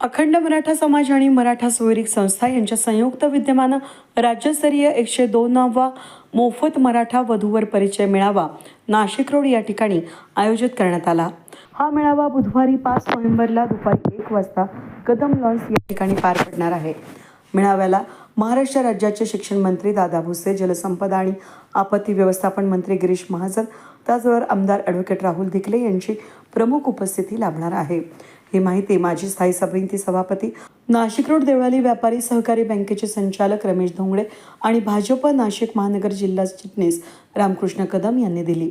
अखंड मराठा समाज आणि मराठा सोयरीक संस्था यांच्या संयुक्त विद्यमानं राज्यस्तरीय एकशे दोनावा मोफत मराठा वधूवर परिचय मेळावा नाशिक रोड या ठिकाणी आयोजित करण्यात आला. हा मेळावा बुधवारी पाच नोव्हेंबरला दुपारी एक वाजता कदम लॉन्स या ठिकाणी पार पडणार आहे. मेळाव्याला महाराष्ट्र राज्याचे शिक्षण मंत्री दादा भुसे जलसंपदा आणि आपत्ती व्यवस्थापन मंत्री गिरीश महाजन त्याचबरोबर आमदार ॲडव्होकेट राहुल धिकले यांची प्रमुख उपस्थिती लाभणार आहे. ही माहिती माजी स्थायी समिती सभापती नाशिक रोड देवळाली व्यापारी सहकारी बँकेचे संचालक रमेश धोंगडे आणि भाजप नाशिक महानगर जिल्हा चिटणीस रामकृष्ण कदम यांनी दिली.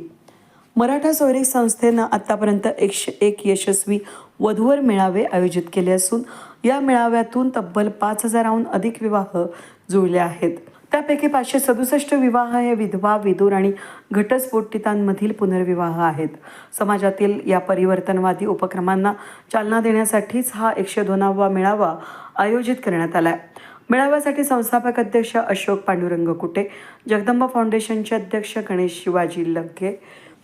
मराठा सोयरीक संस्थेनं आतापर्यंत एकशे एक यशस्वी वधूवर मेळावे आयोजित केले असून या मेळाव्यातून तब्बल पाच हजाराहून अधिक विवाह जुळले आहेत. त्यापैकी पाचशे सदुसष्ट विवाह हे विधवा विदूर आणि घटस्फोटितांमधील पुनर्विवाह आहेत. समाजातील या परिवर्तनवादी उपक्रमांना चालना देण्यासाठीच हा एकशे दोनावा मेळावा आयोजित करण्यात आला आहे मेळाव्यासाठी संस्थापक अध्यक्ष अशोक पांडुरंग कुटे जगदंबा फाउंडेशनचे अध्यक्ष गणेश शिवाजी लंके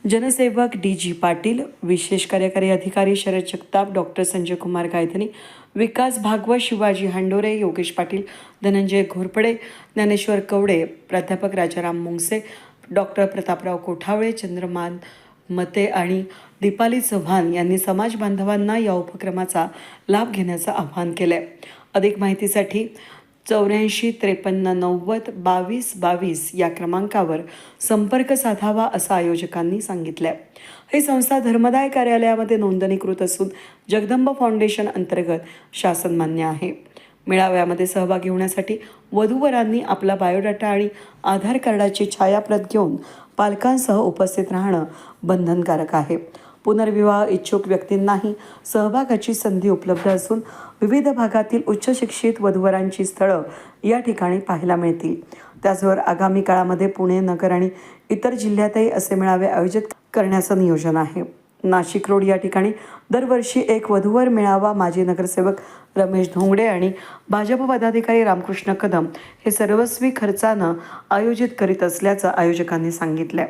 जनसेवक डी जी पाटील विशेष कार्यकारी अधिकारी शरद जगताप डॉक्टर संजय कुमार गायधनी विकास भागवत शिवाजी हांडोरे योगेश पाटील धनंजय घोरपडे ज्ञानेश्वर कवडे प्राध्यापक राजाराम मुंगसे डॉक्टर प्रतापराव कोठावळे चंद्रमान मते आणि दीपाली चव्हाण यांनी समाज बांधवांना या उपक्रमाचा लाभ घेण्याचं आवाहन केलं आहे अधिक माहितीसाठी चौऱ्याऐंशी त्रेपन्न नव्वद बावीस बावीस या क्रमांकावर संपर्क साधावा असं आयोजकांनी सांगितलंय. ही संस्था धर्मदाय कार्यालयामध्ये नोंदणीकृत असून जगदंब फाउंडेशन अंतर्गत शासन मान्य आहे. मेळाव्यामध्ये सहभागी होण्यासाठी वधूवरांनी आपला बायोडाटा आणि आधार कार्डाची छायाप्रत घेऊन पालकांसह उपस्थित राहणं बंधनकारक आहे. पुनर्विवाह इच्छुक व्यक्तींनाही सहभागाची संधी उपलब्ध असून विविध भागातील उच्च शिक्षित वधूवरांची स्थळं या ठिकाणी पाहायला मिळतील. त्याचबरोबर आगामी काळामध्ये पुणे नगर आणि इतर जिल्ह्यातही असे मेळावे आयोजित करण्याचं नियोजन आहे. नाशिक रोड या ठिकाणी दरवर्षी एक वधूवर मेळावा माजी नगरसेवक रमेश धोंगडे आणि भाजप पदाधिकारी रामकृष्ण कदम हे सर्वस्वी खर्चानं आयोजित करीत असल्याचं आयोजकांनी सांगितलंय.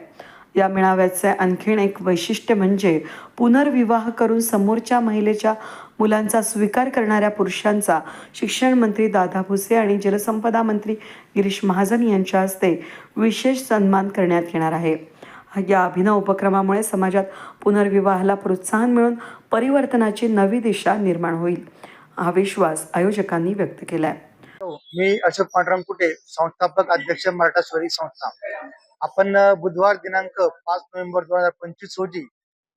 या मेळाव्याचे आणखीन एक वैशिष्ट्य म्हणजे पुनर्विवाह करून समोरच्या महिलेच्या मुलांचा स्वीकार करणाऱ्या पुरुषांचा शिक्षण मंत्री दादा भुसे आणि जलसंपदा मंत्री गिरीश महाजन यांच्या हस्ते विशेष सन्मान करण्यात येणार आहे. या अभिनव उपक्रमामुळे समाजात पुनर्विवाहाला प्रोत्साहन मिळून परिवर्तनाची नवी दिशा निर्माण होईल. हा विश्वास आयोजकांनी व्यक्त केलाय. हो, मी अशोक पांडुरंग कुटे संस्थापक अध्यक्ष मराठा स्वरी संस्था. आपण बुधवार दिनांक पाच नोव्हेंबर दोन हजार पंचवीस रोजी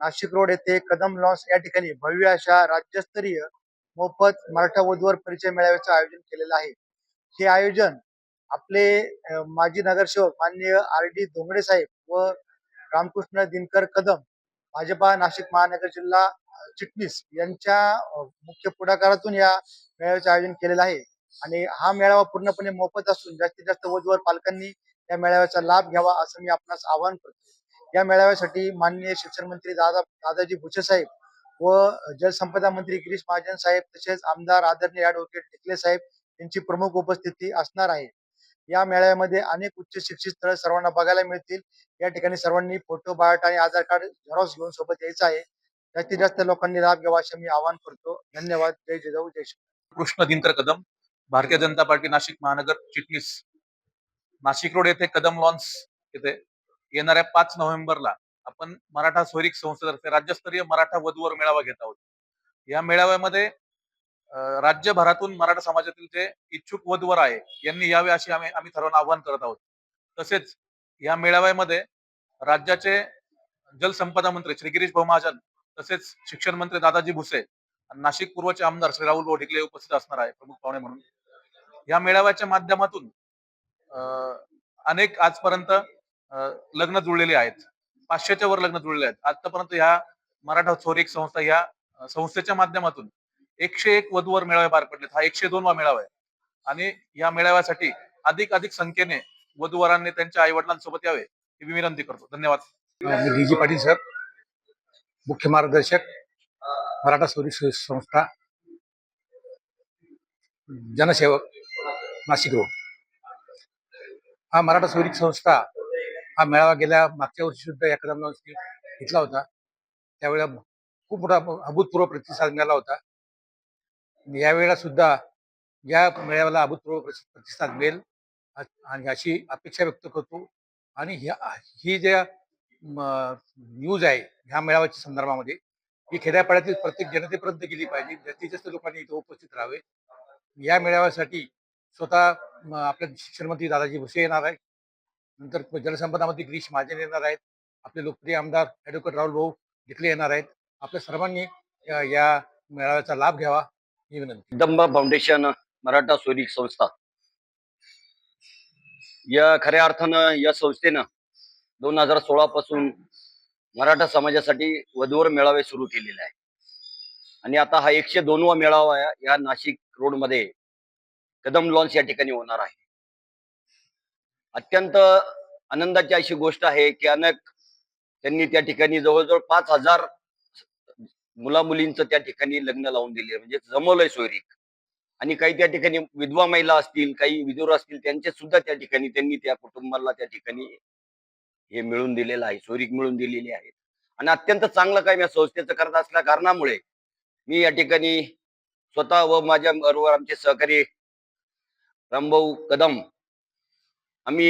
नाशिक रोड येथे कदम लॉन्स या ठिकाणी भव्य अशा राज्यस्तरीय मोफत मराठा वधूवर परिचय मेळाव्याचं आयोजन केलेलं आहे. हे आयोजन आपले माजी नगरसेवक माननीय आर डी धोंगडे साहेब व रामकृष्ण दिनकर कदम भाजपा नाशिक महानगर जिल्हा चिटणीस यांच्या मुख्य पुढाकारातून या मेळाव्याचं आयोजन केलेलं आहे. आणि हा मेळावा पूर्णपणे मोफत असून जास्तीत जास्त वधूवर पालकांनी या मेळाव्याचा लाभ घ्यावा असं मी आपणास आवाहन करतो या मेळाव्यासाठी माननीय शिक्षण मंत्री दादा दादाजी भुसे साहेब व जलसंपदा मंत्री गिरीश महाजन साहेब तसेच आमदार आदरणीय ऍडव्होकेट टिकले साहेब यांची प्रमुख उपस्थिती असणार आहे. या मेळाव्यामध्ये अनेक उच्च शिक्षित स्थळ सर्वांना बघायला मिळतील. या ठिकाणी सर्वांनी फोटो बायोटा आणि आधार कार्ड झेरॉक्स घेऊन सोबत यायचं आहे. जास्तीत जास्त लोकांनी लाभ घ्यावा असं मी आवाहन करतो. धन्यवाद. जय जिजाऊ जय श्री कृष्ण दिनकर कदम भारतीय जनता पार्टी नाशिक महानगर चिटणीस. नाशिक रोड येथे कदम लॉन्स येथे येणाऱ्या पाच नोव्हेंबरला आपण मराठा सोयरीक संस्थेतर्फे राज्यस्तरीय मराठा वधूवर मेळावा घेत आहोत. या मेळाव्यामध्ये राज्यभरातून मराठा समाजातील जे इच्छुक वधूवर आहे यांनी यावे अशी आम्ही आम्ही ठरवून आवाहन करत आहोत. तसेच या मेळाव्यामध्ये राज्याचे जलसंपदा मंत्री श्री गिरीश भाऊ महाजन तसेच शिक्षण मंत्री दादाजी भुसे आणि नाशिक पूर्वचे आमदार श्री राहुल भाऊ ढिकले उपस्थित असणार आहे प्रमुख पाहुणे म्हणून. या मेळाव्याच्या माध्यमातून अनेक आजपर्यंत लग्न जुळलेले आहेत. पाचशेच्या वर लग्न जुळलेले आहेत. आतापर्यंत ह्या मराठा चोरिक संस्था ह्या संस्थेच्या माध्यमातून एकशे एक वधूवर मेळावे पार पडलेत. हा एकशे दोन वा मेळावा आहे. आणि या मेळाव्यासाठी अधिक अधिक संख्येने वधूवरांनी त्यांच्या आई वडिलांसोबत यावे ही मी विनंती करतो. धन्यवाद. मी डी जी पाटील सर मुख्य मार्गदर्शक मराठा स्वरी संस्था जनसेवक नाशिक रोड. हा मराठा सौरिक संस्था हा मेळावा गेल्या मागच्या वर्षी सुद्धा या कदम घेतला होता. त्यावेळेला खूप मोठा अभूतपूर्व प्रतिसाद मिळाला होता. यावेळेला सुद्धा या मेळाव्याला अभूतपूर्व प्रतिसाद मिळेल आणि अशी अपेक्षा व्यक्त करतो. आणि ह्या ही ज्या न्यूज आहे ह्या मेळाव्याच्या संदर्भामध्ये ही खेड्यापाड्यातील प्रत्येक जनतेपर्यंत गेली पाहिजे. जास्तीत जास्त लोकांनी इथे उपस्थित राहावे. या मेळाव्यासाठी स्वतः आपल्या आपले शिक्षण मंत्री दादाजी भुसे येणार आहेत. नंतर जलसंपदा मंत्री गिरीश महाजन येणार आहेत. आपले लोकप्रिय आमदार ॲडव्होकेट राहुल भाऊ डिकले येणार आहेत. आपल्या सर्वांनी या- मेळाव्याचा लाभ घ्यावा. ही विनंती. दंबा फाउंडेशन मराठा सैनिक संस्था. या खऱ्या अर्थानं या संस्थेनं दोन हजार सोळा पासून मराठा समाजासाठी वधूवर मेळावे सुरू केलेले आहे आणि आता हा एकशे दोनवा मेळावा आहे या नाशिक रोडमध्ये कदम लॉन्स या ठिकाणी होणार आहे. अत्यंत आनंदाची अशी गोष्ट आहे की अनेक त्यांनी त्या ठिकाणी जवळजवळ पाच हजार मुला मुलींचं त्या ठिकाणी लग्न लावून दिले. म्हणजे जमवलंय सोयरीक. आणि काही त्या ठिकाणी विधवा महिला असतील काही विधुर असतील त्यांचे सुद्धा त्या ठिकाणी त्यांनी त्या कुटुंबाला त्या ठिकाणी हे मिळून दिलेलं आहे सोयरीक मिळून दिलेली आहे. आणि अत्यंत चांगलं काम या संस्थेचं करत असल्या कारणामुळे मी या ठिकाणी स्वतः व माझ्या बरोबर आमचे सहकारी रामभाऊ कदम. आम्ही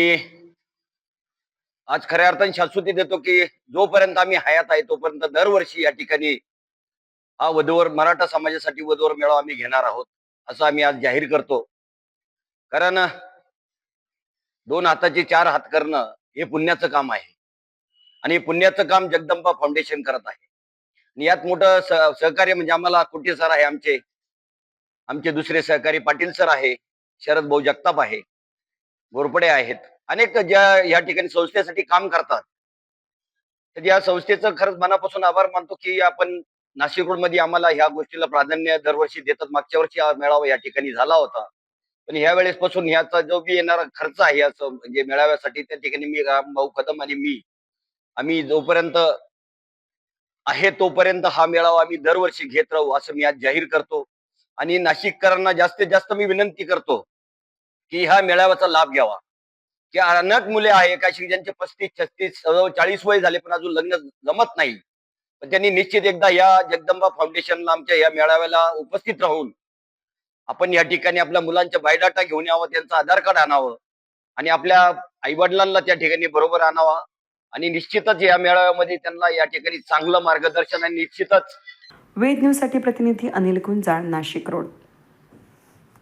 आज खऱ्या अर्थाने शाश्वती देतो की जोपर्यंत आम्ही हयात आहे तोपर्यंत दरवर्षी या ठिकाणी हा वधूवर मराठा समाजासाठी वधूवर मेळावा आम्ही घेणार आहोत असं आम्ही आज जाहीर करतो. कारण दोन हाताचे चार हात करणं हे पुण्याचं काम आहे. आणि पुण्याचं काम जगदंबा फाउंडेशन करत आहे. आणि यात मोठं सहकार्य म्हणजे आम्हाला कुठे सर आहे आमचे आमचे दुसरे सहकारी पाटील सर आहे. शरद भाऊ जगताप आहे. घोरपडे आहेत. अनेक ज्या या ठिकाणी संस्थेसाठी काम करतात. तर या संस्थेचं खरंच मनापासून आभार मानतो की आपण नाशिकमध्ये आम्हाला ह्या गोष्टीला प्राधान्य दरवर्षी देतात. मागच्या वर्षी हा मेळावा या ठिकाणी झाला होता. पण ह्या वेळेस पासून ह्याचा जो बी येणारा खर्च आहे याचं म्हणजे मेळाव्यासाठी त्या ठिकाणी मी भाऊ कदम आणि मी आम्ही जोपर्यंत आहे तोपर्यंत हा मेळावा आम्ही दरवर्षी घेत राहू असं मी आज जाहीर करतो. आणि नाशिककरांना जास्तीत जास्त मी विनंती करतो की ह्या मेळाव्याचा लाभ घ्यावा. की अनेक मुले आहे काही ज्यांचे पस्तीस छत्तीस चाळीस वय झाले पण अजून लग्न जमत नाही. पण त्यांनी निश्चित एकदा या जगदंबा फाउंडेशनला आमच्या या मेळाव्याला उपस्थित राहून आपण या ठिकाणी आपल्या मुलांच्या बायोडाटा घेऊन यावं त्यांचं आधार कार्ड आणावं आणि आपल्या आईवडिलांना त्या ठिकाणी बरोबर आणावा. आणि निश्चितच या मेळाव्यामध्ये त्यांना या ठिकाणी चांगलं मार्गदर्शन आणि निश्चितच वेद न्यूजसाठी प्रतिनिधी अनिल गुंजाळ नाशिक रोड.